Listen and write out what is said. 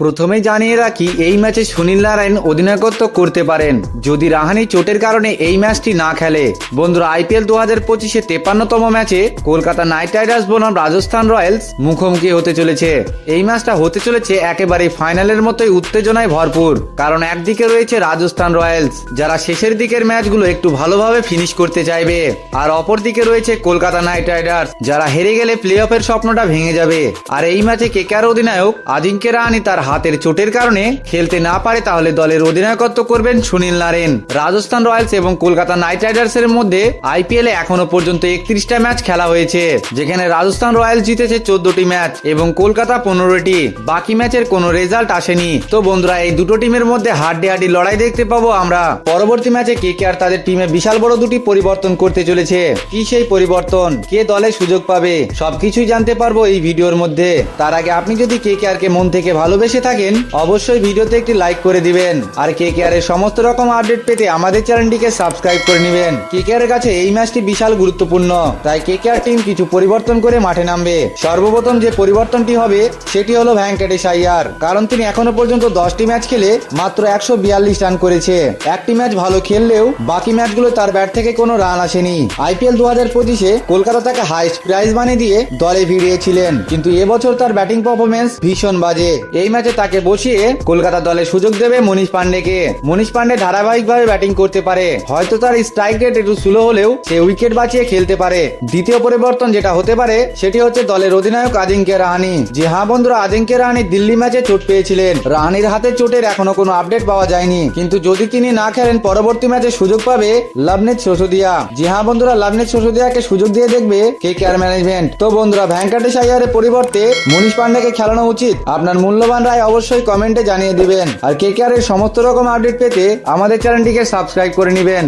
প্রথমে জানিয়ে রাখি, এই ম্যাচে সুনীল নারায়ণ অধিনায়কত্ব করতে পারেন। যদি রাহানি চোটের কারণে এই ম্যাচটি না খেলে। বন্ধুরা, আইপিএল দু হাজার পঁচিশে তেপান্নতম ম্যাচে কলকাতা নাইট রাইডার্স বনাম রাজস্থান রয়্যালস মুখোমুখি হতে চলেছে। এই ম্যাচটা হতে চলেছে একেবারে ফাইনালের মতোই উত্তেজনায় ভরপুর। কারণ একদিকে রয়েছে রাজস্থান রয়্যালস, যারা শেষের দিকের ম্যাচগুলো একটু ভালোভাবে ফিনিশ করতে চাইবে। আর অপরদিকে রয়েছে কলকাতা নাইট রাইডার্স, যারা হেরে গেলে প্লে অফের স্বপ্নটা ভেঙে যাবে। আর এই ম্যাচে কেকার অধিনায়ক আদিঙ্কে রাহানি তার হাতের চোটের কারণে খেলতে না পারে তাহলে দলের অধিনায়কত্ব করবেন সুনীল নারেন রাজস্থান রয়্যালস এবং কলকাতা নাইট রাইডার্স এর মধ্যে আইপিএল এখনও পর্যন্ত একত্রিশটা ম্যাচ খেলা হয়েছে, যেখানে রাজস্থান রয়্যালস জিতেছে চোদ্দটি ম্যাচ এবং কলকাতা পনেরোটি। বাকি ম্যাচের কোনো রেজাল্ট আসেনি। তো বন্ধুরা, এই দুটো টিমের মধ্যে হাড্ডি লড়াই দেখতে পাবো আমরা। পরবর্তী ম্যাচে কে কে আর তাদের টিমে বিশাল বড় দুটি পরিবর্তন করতে চলেছে? কি সেই পরিবর্তন? কে দলে সুযোগ পাবে? সবকিছুই জানতে পারব এই ভিডিওর মধ্যে। তার আগে আপনি যদি কে কে আর কে মন থেকে ভালোবেসে থাকেন, অবশ্যই ভিডিওতে একটি লাইক করে দিবেন। আর কে কে আর এর সমস্ত রকম আপডেট পেতে আমাদের চ্যানেলটিকে সাবস্ক্রাইব করে নেবেন। কে কে আর এর কাছে এই ম্যাচটি বিশাল গুরুত্বপূর্ণ, তাই কে কে আর টিম কিছু পরিবর্তন করে মাঠে নামবে। সর্বপ্রথম যে পরিবর্তনটি হবে, সেটি হলো ভ্যাঙ্কটেশ আইয়ার কারণ তিনি এখনও পর্যন্ত দশটি ম্যাচ খেলে মাত্র একশো বিয়াল্লিশ রান করেছে। একটি ম্যাচ ভালো খেললেও বাকি ম্যাচগুলো তার ব্যাট থেকে কোনো রান আসেনি। আইপিএল দু হাজার পঁচিশে কলকাতা তাকে হাইস্ট প্রাইজ বানিয়ে দিয়ে দলে ভিড়িয়েছিলেন, কিন্তু এবছর তার ব্যাটিং পারফরমেন্স ভীষণ বাজে। এই ম্যাচে তাকে বসিয়ে কলকাতা দলে সুযোগ দেবে মনীষ পান্ডেকে। মনীষ পান্ডে ধারাবাহিকভাবে ব্যাটিং করতে পারে। হয়তো তার স্ট্রাইক রেট একটু স্লো হলেও সে উইকেট বাঁচিয়ে খেলতে পারে। দ্বিতীয় পরিবর্তন যেটা হতে পারে, সেটি হচ্ছে দলের অধিনায়ক আজিঙ্কে রাহানি। যে হ্যাঁ বন্ধুরা আজিঙ্কে রাহানি দিল্লি ম্যাচে চোট পেয়েছিলেন। রাহানির হাতে চোটের এখনও কোনো আপডেট পাওয়া যায়নি। কিন্তু যদি তিনি না খেলেন, পরবর্তী ম্যাচে সুযোগ পাবে লাভনেত শোসুদিয়া জি হ্যাঁ বন্ধুরা লাভনেত শোসুদিয়াকে সুযোগ দিয়ে দেখবে কে কেয়ার ম্যানেজমেন্ট তো বন্ধুরা, ভ্যাঙ্কটেশ আইয়ারের পরিবর্তে মনীষ পান্ডেকে খেলানো উচিত। আপনার মূল্যবান রায় অবশ্যই কমেন্টে জানিয়ে দিবেন। আর কে এর সমস্ত রকম আপডেট পেতে আমাদের চ্যানেলটিকে সাবস্ক্রাইব করে নেবেন।